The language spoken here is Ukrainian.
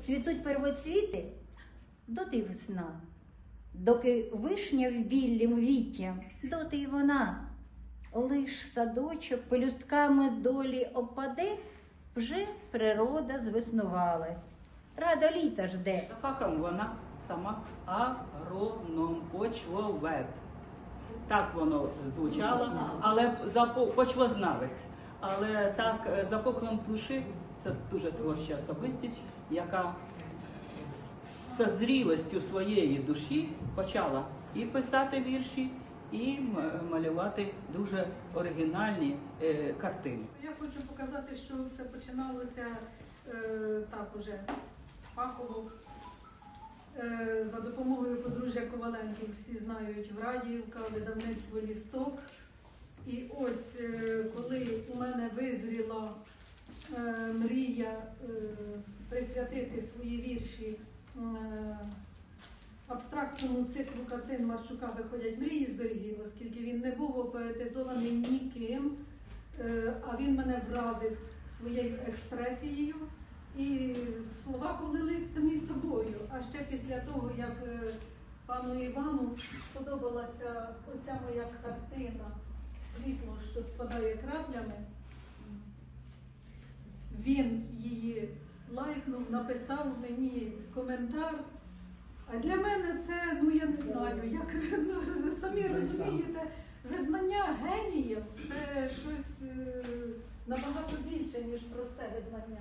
Цвітуть первоцвіти, доти весна. Доки вишня в біллім віттям, доти й вона. Лиш садочок пелюстками долі опаде, вже природа звеснувалась. Радо літа жде. За фахом вона сама агроном, почвовед. Так воно звучало, але за почвознавець. Але так, е, за поклон душі, це дуже творча особистість, яка з- зрілостю своєї душі почала і писати вірші, і малювати дуже оригінальні е, картини. Я хочу показати, що все починалося е, так уже фахово. За допомогою подружжя Коваленків всі знають Врадіївка, видавництво лісток. Мрія е, присвятити свої вірші е, абстрактному циклу картин Марчука виходять мрії з берегів, оскільки він не був опоетизований ніким. Е, а він мене вразив своєю експресією, і слова полились самі собою. А ще після того, як е, пану Івану сподобалася оця моя картина світло, що спадає краплями, він її лайкнув, написав мені коментар. А для мене це, ну я не знаю, як ну, самі розумієте, визнання генієм це щось е, набагато більше, ніж просте визнання.